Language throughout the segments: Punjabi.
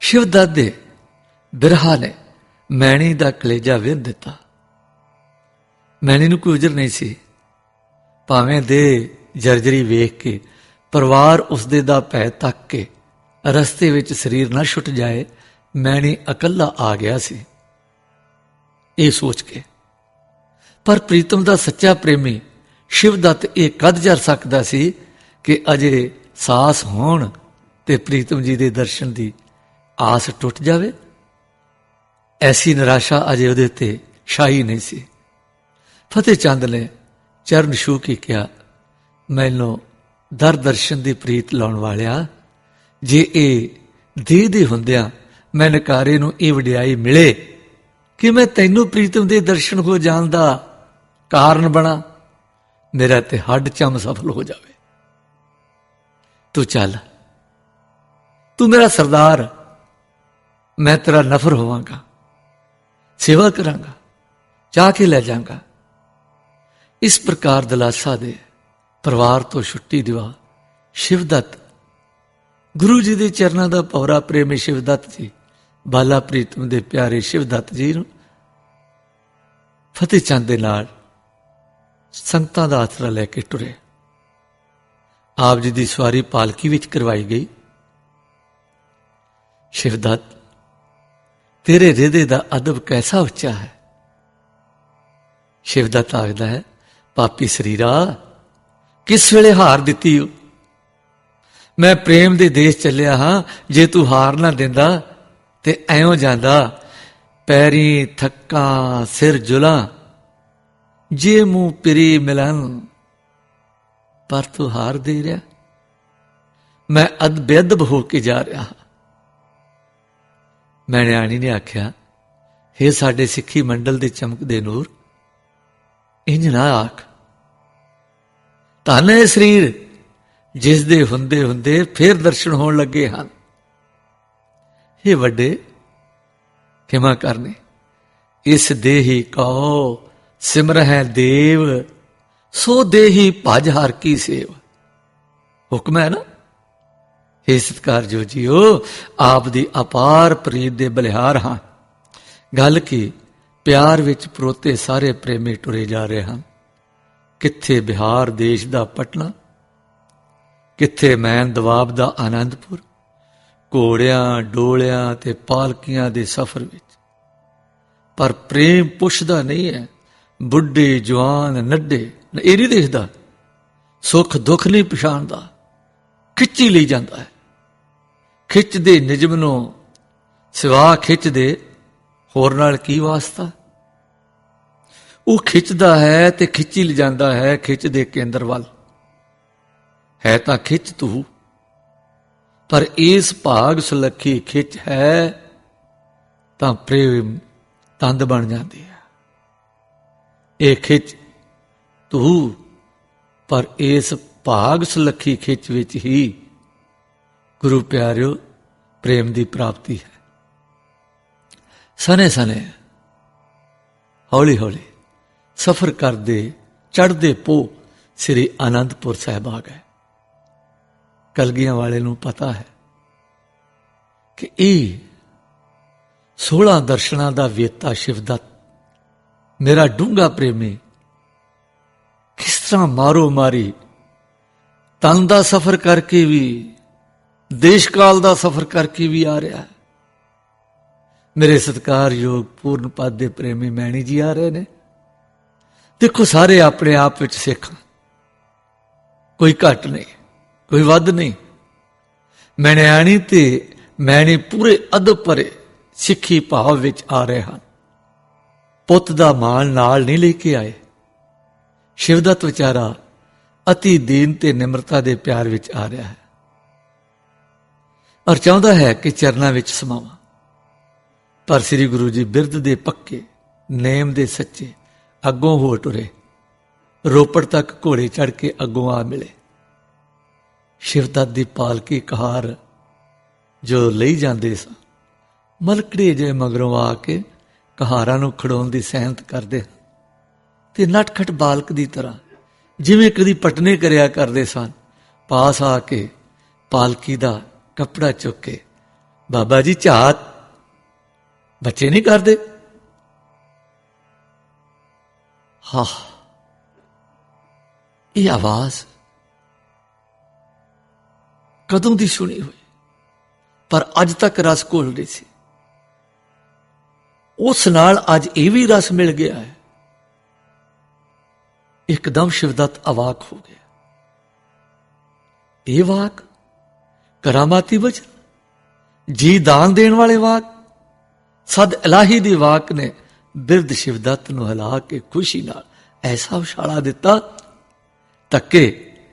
ਸ਼ਿਵਦੱਤ ਦੇ ਬਿਰਹਾ ਨੇ ਮੈਣੀ ਦਾ ਕਲੇਜਾ ਵਿੰਨ ਦਿੱਤਾ। ਮੈਣੀ ਨੂੰ ਕੋਈ ਉਜਰ ਨਹੀਂ ਸੀ। ਭਾਵੇਂ ਦੇ ਜਰਜਰੀ ਵੇਖ ਕੇ, ਪਰਿਵਾਰ ਉਸਦੇ ਦਾ ਪੈ ਤੱਕ ਕੇ ਰਸਤੇ ਵਿੱਚ ਸਰੀਰ ਨਾ ਛੁੱਟ ਜਾਏ, ਮੈਣੀ ਇਕੱਲਾ ਆ ਗਿਆ ਸੀ। ਇਹ ਸੋਚ ਕੇ। ਪਰ ਪ੍ਰੀਤਮ ਦਾ ਸੱਚਾ ਪ੍ਰੇਮੀ ਸ਼ਿਵ ਸ਼ਿਵਦੱਤ ਇਹ ਕਦ ਜਰ ਸਕਦਾ ਸੀ ਕਿ ਅਜੇ ਸਾਸ ਹੋਣ ਤੇ ਪ੍ਰੀਤਮ ਜੀ ਦੇ ਦਰਸ਼ਨ ਦੀ ਆਸ ਟੁੱਟ ਜਾਵੇ। ਐਸੀ ਨਿਰਾਸ਼ਾ ਅਜੇ ਉਹਦੇ ਤੇ ਸ਼ਾਹੀ ਨਹੀਂ ਸੀ। ਫਤਿਹ ਚੰਦ ਨੇ ਚਰਨ ਛੂ ਕੇ ਕਿਹਾ, ਮੈਨੂੰ ਦਰ ਦਰਸ਼ਨ ਦੀ ਪ੍ਰੀਤ ਲਾਉਣ ਵਾਲਿਆ, ਜੇ ਇਹ ਦੇ ਦੇ ਹੁੰਦਿਆਂ ਮੈਂ ਨਕਾਰੇ ਨੂੰ ਇਹ ਵਡਿਆਈ ਮਿਲੇ, ਕਿ ਮੈਂ ਤੈਨੂੰ ਪ੍ਰੀਤਮ ਦੇ ਦਰਸ਼ਨ ਹੋ ਜਾਣ ਦਾ ਕਾਰਨ ਬਣਾ, ਮੇਰਾ ਤੇ ਹੱਡ ਚਮ ਸਫਲ ਹੋ ਜਾਵੇ। ਤੂੰ ਚੱਲ। ਤੂੰ ਮੇਰਾ ਸਰਦਾਰ ਮੈਂ ਤੇਰਾ ਨਫਰ ਹੋਵਾਂਗਾ, ਸੇਵਾ ਕਰਾਂਗਾ ਚਾਹ ਕੇ ਲੈ ਜਾਵਾਂਗਾ। ਇਸ ਪ੍ਰਕਾਰ ਦਲਾਸਾ ਦੇ ਪਰਿਵਾਰ ਤੋਂ ਛੁੱਟੀ ਦਿਵਾ ਸ਼ਿਵਦੱਤ। ਗੁਰੂ ਜੀ ਦੇ ਚਰਨਾਂ ਦਾ ਪੌਰਾ ਪ੍ਰੇਮੀ ਸ਼ਿਵਦੱਤ ਜੀ, ਬਾਲਾ ਪ੍ਰੀਤਮ ਦੇ ਪਿਆਰੇ ਸ਼ਿਵਦੱਤ ਜੀ ਨੂੰ ਫਤਿਹ ਚੰਦ ਦੇ ਨਾਲ ਸੰਗਤਾਂ ਦਾ ਆਸਰਾ ਲੈ ਕੇ ਟੁਰੇ। ਆਪ ਜੀ ਦੀ ਸਵਾਰੀ ਪਾਲਕੀ ਵਿੱਚ ਕਰਵਾਈ ਗਈ। ਸ਼ਿਵਦੱਤ ਤੇਰੇ ਹਿਰਦੇ ਦਾ ਅਦਬ ਕੈਸਾ ਉੱਚਾ ਹੈ? ਸ਼ਿਵ ਦਾ ਆਖਦਾ ਹੈ, ਪਾਪੀ ਸਰੀਰਾ, ਕਿਸ ਵੇਲੇ ਹਾਰ ਦਿੱਤੀ ਹੋ ਮੈਂ ਪ੍ਰੇਮ ਦੇ ਦੇਸ਼ ਚੱਲਿਆ ਹਾਂ, ਜੇ ਤੂੰ ਹਾਰ ਨਾ ਦਿੰਦਾ ਤੇ ਐਉਂ ਜਾਂਦਾ, ਪੈਰੀ ਥੱਕਾ, ਸਿਰ ਜੁਲਾ, ਜੇ ਮੂੰ ਪਰੀ ਮਿਲਨ, ਪਰ ਤੂੰ ਹਾਰ ਦੇ ਰਿਹਾ। ਮੈਂ ਅਦਬੇਅਦਬ ਹੋ ਕੇ ਜਾ ਰਿਹਾ ਹਾਂ। ਮੈਂ ਨਿਆਣੀ ਨੇ ਆਖਿਆ हे ਸਾਡੇ ਸਿੱਖੀ ਮੰਡਲ ਦੇ ਚਮਕਦੇ ਨੂਰ ਇੰਜ ਨਾ ਆਖ ਧੰਨ ਹੈ ਸਰੀਰ ਜਿਸ ਦੇ ਹੁੰਦੇ ਹੁੰਦੇ ਫੇਰ ਦਰਸ਼ਨ ਹੋਣ ਲੱਗੇ ਹਨ ਇਹ ਵੱਡੇ ਖਿਮਾ ਕਰਨੇ ਇਸ ਦੇਹੀ ਸਿਮਰ ਹੈ ਦੇਵ ਸੋ ਦੇਹੀ ਭਜ ਹਰ ਕੀ ਸੇਵ ਹੁਕਮ ਹੈ ਨਾ हे ਸਤਕਾਰ ਜੋ ਜੀਓ, ਆਪ ਦੀ ਅਪਾਰ ਪ੍ਰੀਤ ਦੇ ਬਲਿਹਾਰ ਹਾਂ। ਗੱਲ ਕੀ, ਪਿਆਰ ਵਿੱਚ ਪਰੋਤੇ ਸਾਰੇ ਪ੍ਰੇਮੀ ਟੁਰੇ ਜਾ ਰਹੇ ਹਨ ਕਿੱਥੇ ਬਿਹਾਰ ਦੇਸ਼ ਦਾ ਪਟਨਾ? ਕਿੱਥੇ ਮੈਨ ਦਵਾਬ ਦਾ ਆਨੰਦਪੁਰ? ਘੋੜਿਆਂ, ਡੋਲਿਆਂ ਤੇ ਪਾਲਕੀਆਂ ਦੇ ਸਫ਼ਰ ਵਿੱਚ। ਪਰ ਪ੍ਰੇਮ ਪੁੱਛਦਾ ਨਹੀਂ ਹੈ, ਬੁੱਢੇ, ਜਵਾਨ, ਨੱਡੇ ਇਹ ਨਹੀਂ ਦੇਖਦਾ ਸੁੱਖ ਦੁੱਖ ਨਹੀਂ ਪਛਾਣਦਾ, ਖਿੱਚੀ ਲਈ ਜਾਂਦਾ ਹੈ। ਖਿੱਚ ਦੇ ਨਿਜਮ ਨੂੰ, ਸਿਵਾ ਖਿੱਚ ਦੇ ਹੋਰ ਨਾਲ ਕੀ ਵਾਸਤਾ? ਉਹ ਖਿੱਚਦਾ ਹੈ ਤੇ ਖਿੱਚੀ ਲਿਜਾਂਦਾ ਹੈ ਖਿੱਚ ਦੇ ਕੇਂਦਰ ਵੱਲ। ਹੈ ਤਾਂ ਖਿੱਚ ਤੂੰ, ਪਰ ਇਸ ਭਾਗ ਸੁਲੱਖੀ ਖਿੱਚ ਹੈ, ਤਾਂ ਪ੍ਰੇਮ ਤੰਦ ਬਣ ਜਾਂਦੀ ਹੈ ਇਹ ਖਿੱਚ ਤੂੰ, ਪਰ ਇਸ ਭਾਗ ਸੁਲੱਖੀ ਖਿੱਚ ਵਿੱਚ ਹੀ ਗੁਰੂ ਪਿਆਰਿਓ, ਪ੍ਰੇਮ ਦੀ ਪ੍ਰਾਪਤੀ ਹੈ। ਸਨੇ ਸਨੇ ਹੌਲੀ ਹੌਲੀ ਸਫ਼ਰ ਕਰਦੇ, ਚੜ੍ਹਦੇ ਪੋ ਸ੍ਰੀ ਆਨੰਦਪੁਰ ਸਾਹਿਬ ਆ ਗਏ। ਕਲਗੀਆਂ ਵਾਲੇ ਨੂੰ ਪਤਾ ਹੈ ਕਿ ਇਹ 16 ਦਰਸ਼ਨਾਂ ਦਾ ਵੇਤਾ ਸ਼ਿਵਦਤ ਮੇਰਾ ਡੂੰਗਾ ਪ੍ਰੇਮੀ, ਕਿਸ ਤਰ੍ਹਾਂ ਮਾਰੋ ਮਾਰੀ ਤਨ ਦਾ ਸਫ਼ਰ ਕਰਕੇ ਵੀ ਦੇਸ਼ ਕਾਲ ਦਾ ਸਫ਼ਰ ਕਰਕੇ ਵੀ ਆ ਰਿਹਾ ਹੈ। ਮੇਰੇ ਸਤਿਕਾਰਯੋਗ ਪੂਰਨ ਪਦ ਦੇ ਪ੍ਰੇਮੀ ਮੈਣੀ ਜੀ ਆ ਰਹੇ ਨੇ। ਦੇਖੋ, ਸਾਰੇ ਆਪਣੇ ਆਪ ਵਿੱਚ ਸਿੱਖ ਕੋਈ ਘੱਟ ਨਹੀਂ, ਕੋਈ ਵੱਧ ਨਹੀਂ। ਮੈਣਿਆਣੀ ਤੇ ਮੈਣੀ ਪੂਰੇ ਅਦਬ ਪਰੇ ਸਿੱਖੀ ਭਾਵ ਵਿੱਚ ਆ ਰਹੇ ਹਨ। ਪੁੱਤ ਦਾ ਮਾਲ ਨਾਲ ਨਹੀਂ ਲੈ ਕੇ ਆਏ। ਸ਼ਿਵਦਤ ਵਿਚਾਰਾ ਅਤੀ ਦੀਨ ਤੇ ਨਿਮਰਤਾ ਦੇ ਪਿਆਰ ਵਿੱਚ ਆ ਰਿਹਾ ਹੈ। ਔਰ ਚਾਹੁੰਦਾ ਹੈ ਕਿ ਚਰਨਾਂ ਵਿੱਚ ਸਮਾਵਾਂ। ਪਰ ਸ੍ਰੀ ਗੁਰੂ ਜੀ ਬਿਰਧ ਦੇ ਪੱਕੇ, ਨੇਮ ਦੇ ਸੱਚੇ, ਅੱਗੋਂ ਹੋ ਟੁਰੇ। ਰੋਪੜ ਤੱਕ ਘੋੜੇ ਚੜ ਕੇ ਅੱਗੋਂ ਆ ਮਿਲੇ। ਸ਼ਿਵਦਤ ਦੀ ਪਾਲਕੀ ਕਹਾਰ, ਜੋ ਲਈ ਜਾਂਦੇ ਸਨ ਮਲਕੜੇ ਜੇ ਮਗਰੋਂ ਆ ਕੇ ਕਹਾਰਾਂ ਨੂੰ ਖੜਾਉਣ ਦੀ ਸਹਿਮਤ ਕਰਦੇ ਤੇ ਨਟਖਟ ਬਾਲਕ ਦੀ ਤਰ੍ਹਾਂ, ਜਿਵੇਂ ਕਦੀ ਪਟਨੇ ਕਰਿਆ ਕਰਦੇ ਸਨ ਪਾਸ ਆ ਕੇ ਪਾਲਕੀ ਦਾ ਕੱਪੜਾ ਚੁੱਕ ਕੇ, ਬਾਬਾ ਜੀ ਝਾਤ ਬੱਚੇ ਨਹੀਂ ਕਰਦੇ? ਹਾਂ। ਇਹ ਆਵਾਜ਼ ਕਦੋਂ ਦੀ ਸੁਣੀ ਹੋਈ? ਪਰ ਅੱਜ ਤੱਕ ਰਸ ਘੋਲ ਰਹੀ ਸੀ। ਉਸ ਨਾਲ ਅੱਜ ਇਹ ਵੀ ਰਸ ਮਿਲ ਗਿਆ ਹੈ। ਇੱਕਦਮ ਸ਼ਿਵਦਤ ਅਵਾਕ ਹੋ ਗਿਆ। ਇਹ ਵਾਕ ਕਰਾਮਾਤੀ ਵਚਨ ਜੀ ਦਾਨ ਦੇਣ ਵਾਲੇ ਵਾਕ, ਸਦ ਇਲਾਹੀ ਦੀ ਵਾਕ ਨੇ, ਬਿਰਧ ਸ਼ਿਵਦੱਤ ਨੂੰ ਹਿਲਾ ਕੇ ਖੁਸ਼ੀ ਨਾਲ ਐਸਾ ਉਛਾਲਾ ਦਿੱਤਾ ਤੱਕੇ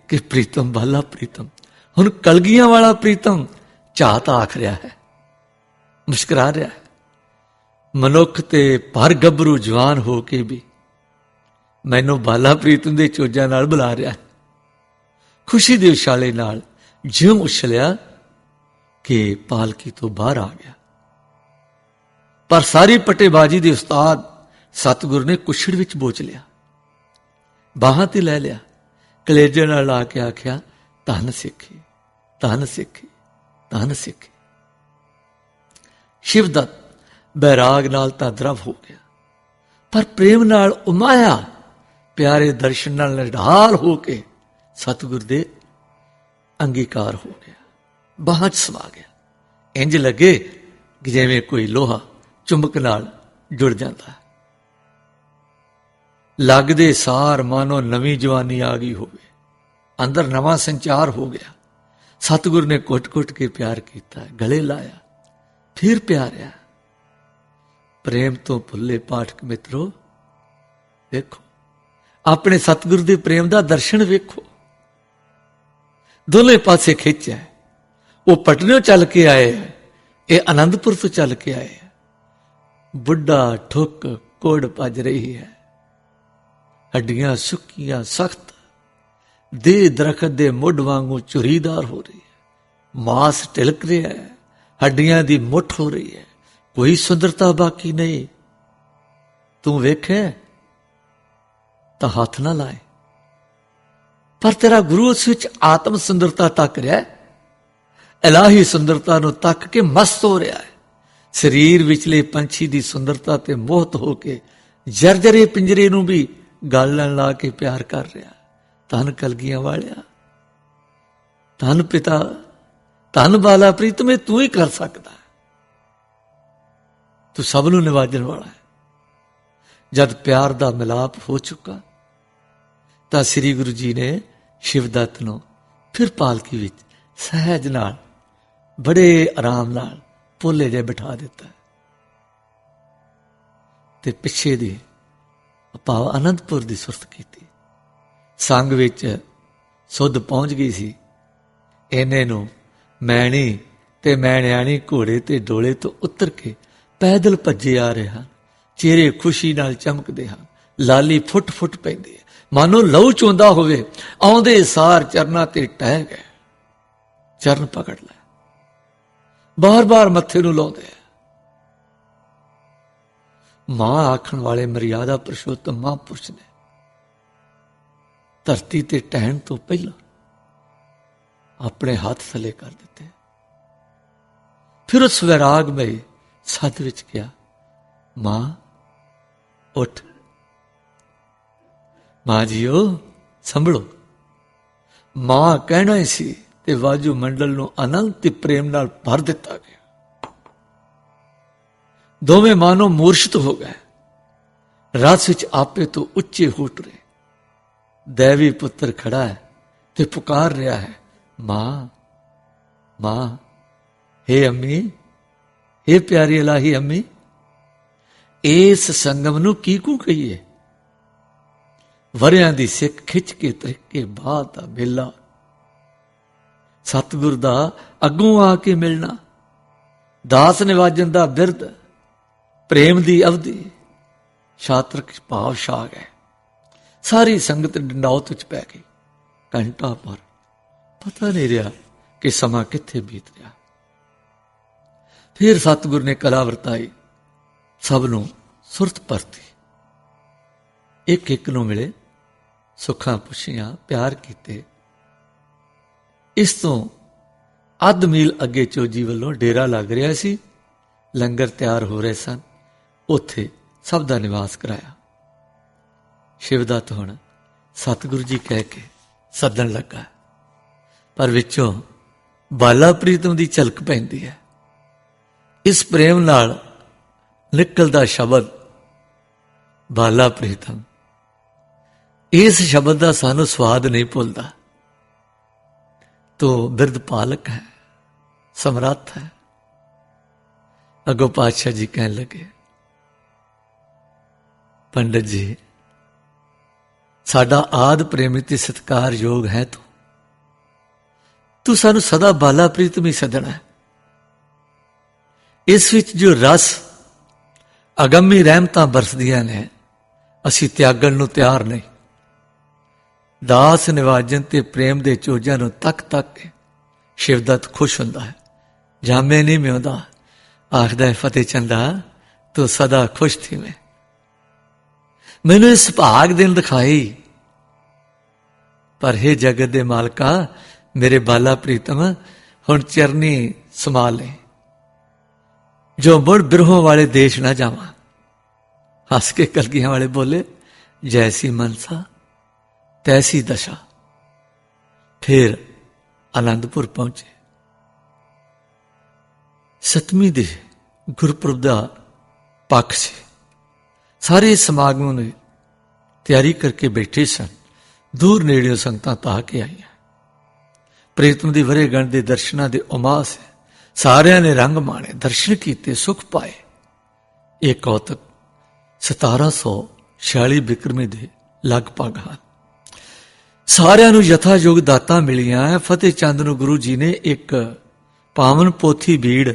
ਕਿ ਪ੍ਰੀਤਮ ਬਾਲਾ ਪ੍ਰੀਤਮ, ਹੁਣ ਕਲਗੀਆਂ ਵਾਲਾ ਪ੍ਰੀਤਮ ਝਾਤ ਆਖ ਰਿਹਾ ਹੈ, ਮੁਸਕਰਾ ਰਿਹਾ ਹੈ। ਮਨੁੱਖ ਤੇ ਭਰ ਗੱਭਰੂ ਜਵਾਨ ਹੋ ਕੇ ਵੀ ਮੈਨੂੰ ਬਾਲਾ ਪ੍ਰੀਤਮ ਦੇ ਚੋਜਾਂ ਨਾਲ ਬੁਲਾ ਰਿਹਾ ਹੈ। ਖੁਸ਼ੀ ਦੇ ਉਛਾਲੇ ਨਾਲ ਜਿਉਂ ਉਛਲਿਆ ਕਿ ਪਾਲਕੀ ਤੋਂ ਬਾਹਰ ਆ ਗਿਆ। ਪਰ ਸਾਰੀ ਪਟੇਬਾਜੀ ਦੇ ਉਸਤਾਦ ਸਤਗੁਰ ਨੇ ਕੁਛੜ ਵਿੱਚ ਬੋਚ ਲਿਆ। ਬਾਹਾਂ ਤੇ ਲੈ ਲਿਆ। ਕਲੇਜੇ ਨਾਲ ਲਾ ਕੇ ਆਖਿਆ, ਧਨ ਸਿੱਖੀ ਧਨ ਸਿੱਖੀ, ਧੰਨ ਸਿੱਖੀ। ਸ਼ਿਵਦਤ ਬੈਰਾਗ ਨਾਲ ਤਾਂ ਦਰਵ ਹੋ ਗਿਆ। ਪਰ ਪ੍ਰੇਮ ਨਾਲ ਉਮਾਇਆ ਪਿਆਰੇ ਦਰਸ਼ਨ ਨਾਲ ਨਿਢਾਲ ਹੋ ਕੇ ਸਤਿਗੁਰ ਦੇ ਅੰਗੀਕਾਰ ਹੋ ਗਿਆ। ਬਾਹਾਂ 'ਚ ਸਮਾ ਗਿਆ। ਇੰਜ ਲੱਗੇ ਕਿ ਜਿਵੇਂ ਕੋਈ ਲੋਹਾ ਚੁੰਬਕ ਨਾਲ ਜੁੜ ਜਾਂਦਾ ਲੱਗਦੇ ਸਾਰ ਮਾਨੋ ਨਵੀਂ ਜਵਾਨੀ ਆ ਗਈ ਹੋਵੇ। ਅੰਦਰ ਨਵਾਂ ਸੰਚਾਰ ਹੋ ਗਿਆ। ਸਤਿਗੁਰ ਨੇ ਕੁੱਟ-ਕੁੱਟ ਕੇ ਪਿਆਰ ਕੀਤਾ ਗਲੇ ਲਾਇਆ। ਫਿਰ ਪਿਆਰਿਆ। ਪ੍ਰੇਮ ਤੋਂ ਭੁੱਲੇ ਪਾਠਕ ਮਿੱਤਰੋ ਵੇਖੋ ਆਪਣੇ ਸਤਿਗੁਰ ਦੇ ਪ੍ਰੇਮ ਦਾ ਦਰਸ਼ਨ ਵੇਖੋ। ਦੋਨੇ ਪਾਸੇ ਖਿੱਚਿਆ ਉਹ ਪਟਨਿਓ ਚੱਲ ਕੇ ਆਏ ਇਹ ਆਨੰਦਪੁਰ ਤੋਂ ਚੱਲ ਕੇ ਆਏ ਬੁੱਢਾ ਠੁੱਕ ਕੋੜ ਭੱਜ ਰਹੀ ਹੈ ਹੱਡੀਆਂ ਸੁੱਕੀਆਂ ਸਖਤ ਦੇ ਦਰਖਤ ਦੇ ਮੁੱਢ ਵਾਂਗੂ ਚੁਰੀਦਾਰ ਹੋ ਰਹੀ ਹੈ ਮਾਸ ਟਿਲਕ ਰਿਹਾ ਹੈ ਹੱਡੀਆਂ ਦੀ ਮੁੱਠ ਹੋ ਰਹੀ ਹੈ ਕੋਈ ਸੁੰਦਰਤਾ ਬਾਕੀ ਨਹੀਂ ਤੂੰ ਵੇਖੇ ਤਾਂ ਹੱਥ ਨਾ ਲਾਏ ਪਰ ਤੇਰਾ ਗੁਰੂ ਉਸ ਵਿੱਚ ਆਤਮ ਸੁੰਦਰਤਾ ਤੱਕ ਰਿਹਾ ਹੈ। ਇਲਾਹੀ ਸੁੰਦਰਤਾ ਨੂੰ ਤੱਕ ਕੇ ਮਸਤ ਹੋ ਰਿਹਾ ਹੈ। ਸਰੀਰ ਵਿਚਲੇ ਪੰਛੀ ਦੀ ਸੁੰਦਰਤਾ ਤੇ ਮੋਹਤ ਹੋ ਕੇ ਜਰਜਰੇ ਪਿੰਜਰੇ ਨੂੰ ਵੀ ਗਲ ਨਾਲ ਲਾ ਕੇ ਪਿਆਰ ਕਰ ਰਿਹਾ ਧਨ ਕਲਗੀਆਂ ਵਾਲਿਆ, ਧਨ ਪਿਤਾ, ਧਨ ਬਾਲਾ ਪ੍ਰੀਤਮੇ ਤੂੰ ਹੀ ਕਰ ਸਕਦਾ ਤੂੰ ਸਭ ਨੂੰ ਨਿਵਾਜਣ ਵਾਲਾ ਹੈ। ਜਦ ਪਿਆਰ ਦਾ ਮਿਲਾਪ ਹੋ ਚੁੱਕਾ, ਤਾਂ ਸ੍ਰੀ ਗੁਰੂ ਜੀ ਨੇ ਸ਼ਿਵਦਤ ਨੂੰ ਫਿਰ ਪਾਲਕੀ ਵਿੱਚ ਸਹਿਜ ਨਾਲ, ਬੜੇ ਆਰਾਮ ਨਾਲ ਪੋਲੇ ਜੇ ਬਿਠਾ ਦਿੱਤਾ। ਤੇ ਪਿੱਛੇ ਦੀ ਭਾਵ ਅਨੰਦਪੁਰ ਦੀ ਸੁਰਤ ਕੀਤੀ। ਸੰਗ ਵਿੱਚ ਸੁਧ ਪਹੁੰਚ ਗਈ ਸੀ। ਇਹਨੇ ਨੂੰ ਮੈਣੀ ਤੇ ਮੈਣਿਆਣੀ ਘੋੜੇ ਤੇ ਡੋਲੇ ਤੋਂ ਉਤਰ ਕੇ ਪੈਦਲ ਭੱਜੇ ਆ ਰਹੇ ਹਨ। ਚਿਹਰੇ ਖੁਸ਼ੀ ਨਾਲ ਚਮਕਦੇ ਹਨ। ਲਾਲੀ ਫੁੱਟ ਫੁੱਟ ਪੈਂਦੀ ਹੈ ਮਾਨੋ ਲਹੂ ਚੋਂਦਾ ਹੋਵੇ, ਆਉਂਦੇ ਸਾਰ ਚਰਨਾ ਤੇ ਟਹਿ ਗਏ। ਚਰਨ ਪਕੜ ਲੈ। ਬਾਰ-ਬਾਰ ਮੱਥੇ ਨੂੰ ਲਾਉਂਦੇ। ਆ ਮਾਂ ਆਖਣ ਵਾਲੇ ਮਰਿਆਦਾ ਪੁਰਸ਼ੋਤਮ ਮਹਾਂਪੁਰਸ਼ ਨੇ ਧਰਤੀ ਤੇ ਟਹਿਣ ਤੋਂ ਪਹਿਲਾਂ ਆਪਣੇ ਹੱਥ ਥੱਲੇ ਕਰ ਦਿੱਤੇ। ਫਿਰ ਉਸ ਵਿਰਾਗ ਮੇ ਸੱਤ ਵਿੱਚ ਕਿਹਾ, ਮਾਂ, ਉੱਠ। ਮਾਂ ਜੀਓ ਸੰਭਲੋ। ਮਾਂ ਕਹਿਣਾ ਹੀ ਸੀ ਤੇ ਵਾਜੂ ਮੰਡਲ ਨੂੰ ਅਨੰਤ ਪ੍ਰੇਮ ਨਾਲ ਭਰ ਦਿੱਤਾ ਗਿਆ। ਦੋਵੇਂ ਮਾਨੋ ਮੂਰਛਿਤ ਹੋ ਗਏ। ਰਸ ਵਿੱਚ ਆਪੇ ਤੋਂ ਉੱਚੇ ਹੋ ਟਰੇ ਦੇਵੀ ਪੁੱਤਰ ਖੜਾ ਹੈ ਤੇ ਪੁਕਾਰ ਰਿਹਾ ਹੈ, ਮਾਂ ਮਾਂ हे ਅੰਮੀ हे ਪਿਆਰੀ ਇਲਾਹੀ ਅੰਮੀ, ਇਸ ਸੰਗਮ ਨੂੰ ਕੀ ਕੂ ਕਹੀਏ? ਵਰਿਆਂ ਦੀ ਸਿੱਖ ਖਿੱਚ ਕੇ ਤਰੀਕੇ ਬਾਅਦ ਦਾ ਮੇਲਾ ਸਤਿਗੁਰ ਦਾ ਅੱਗੋਂ ਆ ਕੇ ਮਿਲਣਾ। ਦਾਸ ਨਿਵਾਜਨ ਦਾ ਬਿਰਧ, ਪ੍ਰੇਮ ਦੀ ਅਵਧੀ। ਛਾਤਰਕ ਭਾਵ ਛਾ ਗਏ। ਸਾਰੀ ਸੰਗਤ ਡੰਡੌਤ ਵਿੱਚ ਪੈ ਗਈ। ਘੰਟਾ ਪਰ ਪਤਾ ਨਹੀਂ ਰਿਹਾ ਕਿ ਸਮਾਂ ਕਿੱਥੇ ਬੀਤ ਰਿਹਾ। ਫਿਰ ਸਤਿਗੁਰ ਨੇ ਕਲਾ ਵਰਤਾਈ। ਸਭ ਨੂੰ ਸੁਰਤ ਪਰਤੀ ਇੱਕ ਇੱਕ ਨੂੰ ਮਿਲੇ। ਸੁੱਖਾਂ ਪੁੱਛੀਆਂ, ਪਿਆਰ ਕੀਤੇ। ਇਸ ਤੋਂ ਅੱਧ ਮੀਲ ਅੱਗੇ ਚੋਜੀ ਵੱਲੋਂ ਡੇਰਾ ਲੱਗ ਰਿਹਾ ਸੀ। ਲੰਗਰ ਤਿਆਰ ਹੋ ਰਹੇ ਸਨ। ਉੱਥੇ ਸਭ ਦਾ ਨਿਵਾਸ ਕਰਾਇਆ। ਸ਼ਿਵਦੱਤ ਹੁਣ ਸਤਿਗੁਰੂ ਜੀ ਕਹਿ ਕੇ ਸੱਦਣ ਲੱਗਾ ਪਰ ਵਿੱਚੋਂ ਬਾਲਾ ਪ੍ਰੀਤਮ ਦੀ ਝਲਕ ਪੈਂਦੀ ਹੈ। ਇਸ ਪ੍ਰੇਮ ਨਾਲ ਨਿਕਲਦਾ ਸ਼ਬਦ ਬਾਲਾ ਪ੍ਰੀਤਮ ਇਸ ਸ਼ਬਦ ਦਾ ਸਾਨੂੰ ਸਵਾਦ ਨਹੀਂ ਭੁੱਲਦਾ। ਤੋ ਬਿਰਧ ਪਾਲਕ ਹੈ, ਸਮਰੱਥ ਹੈ। ਅਗੋ ਪਾਤਸ਼ਾਹ ਜੀ ਕਹਿਣ ਲੱਗੇ, ਪੰਡਤ ਜੀ, ਸਾਡਾ ਆਦ ਪ੍ਰੇਮੀ ਤੇ ਸਤਿਕਾਰਯੋਗ ਹੈ ਤੂੰ। ਤੂੰ ਸਾਨੂੰ ਸਦਾ ਬਾਲਾ ਪ੍ਰੀਤਮ ਹੀ ਸਦਣਾ ਇਸ ਵਿੱਚ ਜੋ ਰਸ, ਅਗੰਮੀ ਰਹਿਮਤਾਂ ਬਰਸਦੀਆਂ ਨੇ, ਅਸੀਂ ਤਿਆਗਣ ਨੂੰ ਤਿਆਰ ਨਹੀਂ। ਦਾਸ ਨਿਵਾਜਨ ਤੇ ਪ੍ਰੇਮ ਦੇ ਚੋਜਾਂ ਨੂੰ ਤੱਕ ਤੱਕ ਕੇ ਸ਼ਿਵਦਤ ਖੁਸ਼ ਹੁੰਦਾ ਹੈ। ਜਾਮੇ ਨਹੀਂ ਮਿਉਂਦਾ। ਆਖਦਾ ਹੈ, ਫਤਿਹ ਚੰਦਾ, ਤੂੰ ਸਦਾ ਖੁਸ਼ ਥੀ ਮੈਂ। ਮੈਨੂੰ ਇਸ ਭਾਗ ਦਿਨ ਦਿਖਾਈ। ਪਰ हे ਜਗਤ ਦੇ ਮਾਲਕਾ, ਮੇਰੇ ਬਾਲਾ ਪ੍ਰੀਤਮ, ਹੁਣ ਚਰਨੀ ਸੰਭਾਲ ਲੈ। ਜੋ ਮੁੜ ਬਿਰਹੋਂ ਵਾਲੇ ਦੇਸ਼ ਨਾ ਜਾਵਾਂ। ਹੱਸ ਕੇ ਕਲਗੀਆਂ ਵਾਲੇ ਬੋਲੇ ਜੈਸੀ ਮਨਸਾ ਤੈਸੀ ਦਸ਼ਾ। ਫਿਰ ਆਨੰਦਪੁਰ ਪਹੁੰਚੇ। ਸਤਵੀਂ ਦੇ ਗੁਰਪੁਰਬ ਦਾ ਪੱਖ ਸੀ। ਸਾਰੇ ਸਮਾਗਮ ਨੇ ਤਿਆਰੀ ਕਰਕੇ ਬੈਠੇ ਸਨ। ਦੂਰ ਨੇੜਿਓਂ ਸੰਗਤਾਂ ਤਾਂ ਕੇ ਆਈਆਂ। ਪ੍ਰੇਤਮ ਦੀ ਵਰੇਗਣ ਦੇ ਦਰਸ਼ਨਾਂ ਦੇ ਉਮਾਸ ਸਾਰਿਆਂ ਨੇ ਰੰਗ ਮਾਣੇ, ਦਰਸ਼ਨ ਕੀਤੇ, ਸੁਖ ਪਾਏ। ਇਹ ਕੌਤਕ 1746 ਬਿਕਰਮੀ ਦੇ ਲਗਭਗ ਹਨ। ਸਾਰਿਆਂ ਨੂੰ ਯਥਾਯੋਗ ਦਾਤਾਂ ਮਿਲੀਆਂ। ਹੈ ਫਤਿਹ ਚੰਦ ਨੂੰ ਗੁਰੂ ਜੀ ਨੇ ਇੱਕ ਪਾਵਨ ਪੋਥੀ ਬੀੜ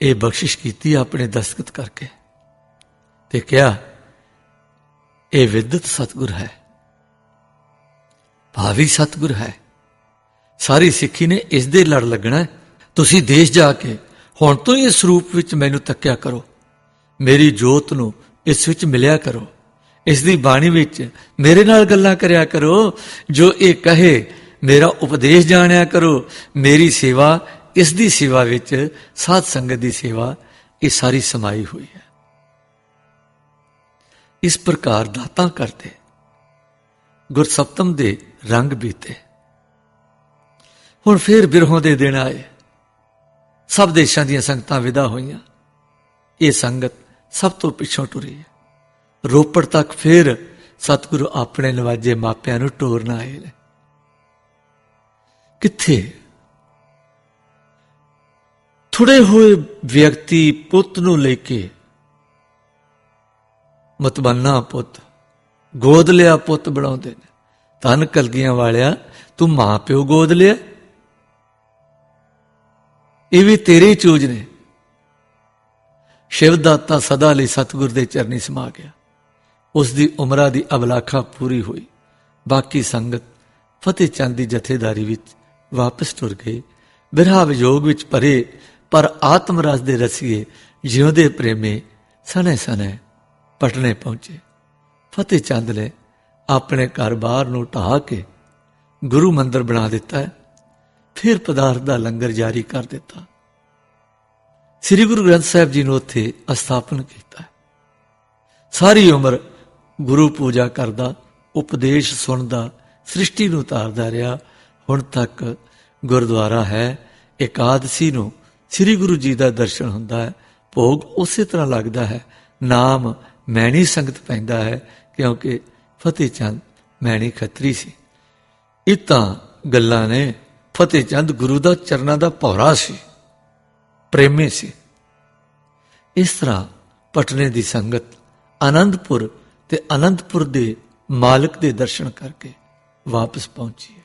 ਇਹ ਬਖਸ਼ਿਸ਼ ਕੀਤੀ ਆਪਣੇ ਦਸਤਖਤ ਕਰਕੇ ਤੇ ਕਿਹਾ, ਇਹ ਵਿਦਤ ਸਤਗੁਰ ਹੈ, ਭਾਵੀ ਸਤਗੁਰ ਹੈ। ਸਾਰੀ ਸਿੱਖੀ ਨੇ ਇਸ ਦੇ ਲੜ ਲੱਗਣਾ ਤੁਸੀਂ ਦੇਸ਼ ਜਾ ਕੇ ਹੁਣ ਤੋਂ ਹੀ ਇਸ ਰੂਪ ਵਿੱਚ ਮੈਨੂੰ ਤੱਕਿਆ ਕਰੋ। ਮੇਰੀ ਜੋਤ ਨੂੰ ਇਸ ਵਿੱਚ ਮਿਲਿਆ ਕਰੋ। ਇਸ ਦੀ ਬਾਣੀ ਵਿੱਚ ਮੇਰੇ ਨਾਲ ਗੱਲਾਂ ਕਰਿਆ ਕਰੋ, ਜੋ ਇਹ ਕਹੇ, ਮੇਰਾ ਉਪਦੇਸ਼ ਜਾਣਿਆ ਕਰੋ, ਮੇਰੀ ਸੇਵਾ, ਇਸ ਦੀ ਸੇਵਾ ਵਿੱਚ, ਸਾਧ ਸੰਗਤ ਦੀ ਸੇਵਾ, ਇਹ ਸਾਰੀ ਸਮਾਈ ਹੋਈ ਹੈ। ਇਸ ਪ੍ਰਕਾਰ ਦਾਤਾਂ ਕਰਦੇ, ਗੁਰਸਪਤਮ ਦੇ ਰੰਗ ਬੀਤੇ। ਹੁਣ ਫੇਰ ਬਿਰਹੋਂ ਦੇ ਦਿਨ ਆਏ। ਸਭ ਦੇਸ਼ਾਂ ਦੀਆਂ ਸੰਗਤਾਂ ਵਿਦਾ ਹੋਈਆਂ। ਇਹ ਸੰਗਤ ਸਭ ਤੋਂ ਪਿੱਛੋਂ ਟੁਰੀ ਹੈ। ਰੋਪੜ ਤੱਕ ਫਿਰ ਸਤਿਗੁਰੂ ਆਪਣੇ ਨਵਾਜੇ ਮਾਪਿਆਂ ਨੂੰ ਟੋਰਨ ਆਏ ਨੇ ਕਿੱਥੇ? ਥੋੜੇ ਹੋਏ ਵਿਅਕਤੀ ਪੁੱਤ ਨੂੰ ਲੈ ਕੇ, ਮਤਬੰਨਾ ਪੁੱਤ, ਗੋਦ ਲਿਆ ਪੁੱਤ ਬਣਾਉਂਦੇ ਨੇ। ਤਨ ਕਲਗੀਆਂ ਵਾਲਿਆ, ਤੂੰ ਮਾਂ ਪਿਓ ਗੋਦ ਲਿਆ। ਇਹ ਵੀ ਤੇਰੇ ਹੀ ਚੂਜ ਨੇ। ਸ਼ਿਵ ਦਾਤਾ ਸਦਾ ਲਈ ਸਤਿਗੁਰ ਦੇ ਚਰਨੀ ਸਮਾ ਗਿਆ। ਉਸ ਦੀ ਉਮਰਾਂ ਦੀ ਅਬਲਾਖਾ ਪੂਰੀ ਹੋਈ। ਬਾਕੀ ਸੰਗਤ ਫਤਿਹ ਚੰਦ ਦੀ ਜਥੇਦਾਰੀ ਵਿੱਚ ਵਾਪਸ ਟੁਰ ਗਏ। ਬਿਰਹਾ ਵਿਜੋਗ ਵਿੱਚ ਭਰੇ, ਪਰ ਆਤਮ ਰਸ ਦੇ ਰਸੀਏ ਜਿਉਂਦੇ ਪ੍ਰੇਮੇ ਸਣੇ ਸਣੇ ਪਟਨੇ ਪਹੁੰਚੇ। ਫਤਿਹ ਚੰਦ ਨੇ ਆਪਣੇ ਘਰ-ਬਾਰ ਨੂੰ ਢਾਹ ਕੇ ਗੁਰੂ ਮੰਦਰ ਬਣਾ ਦਿੱਤਾ। ਫਿਰ ਪਦਾਰਥ ਦਾ ਲੰਗਰ ਜਾਰੀ ਕਰ ਦਿੱਤਾ। ਸ੍ਰੀ ਗੁਰੂ ਗ੍ਰੰਥ ਸਾਹਿਬ ਜੀ ਨੂੰ ਉੱਥੇ ਅਸਥਾਪਨ ਕੀਤਾ। ਸਾਰੀ ਉਮਰ ਗੁਰੂ ਪੂਜਾ ਕਰਦਾ, ਉਪਦੇਸ਼ ਸੁਣਦਾ, ਸ੍ਰਿਸ਼ਟੀ ਨੂੰ ਤਾਰਦਾ ਰਿਹਾ। ਹੁਣ ਤੱਕ ਗੁਰਦੁਆਰਾ ਹੈ, ਇਕਾਦਸੀ ਨੂੰ ਸ੍ਰੀ ਗੁਰੂ ਜੀ ਦਾ ਦਰਸ਼ਨ ਹੁੰਦਾ ਹੈ। ਭੋਗ ਉਸੇ ਤਰ੍ਹਾਂ ਲੱਗਦਾ ਹੈ। ਨਾਮ ਮੈਣੀ ਸੰਗਤ ਪੈਂਦਾ ਹੈ, ਕਿਉਂਕਿ ਫਤਿਹ ਚੰਦ ਮੈਣੀ ਖੱਤਰੀ ਸੀ। ਇਹ ਤਾਂ ਗੱਲਾਂ ਨੇ ਫਤਿਹ ਚੰਦ ਗੁਰੂ ਦਾ ਚਰਨਾਂ ਦਾ ਭੌਰਾ ਸੀ, ਪ੍ਰੇਮੀ ਸੀ। ਇਸ ਤਰ੍ਹਾਂ ਪਟਨੇ ਦੀ ਸੰਗਤ, ਆਨੰਦਪੁਰ ਤੇ ਆਨੰਦਪੁਰ ਦੇ ਮਾਲਕ ਦੇ ਦਰਸ਼ਨ ਕਰਕੇ ਵਾਪਸ ਪਹੁੰਚੀਏ।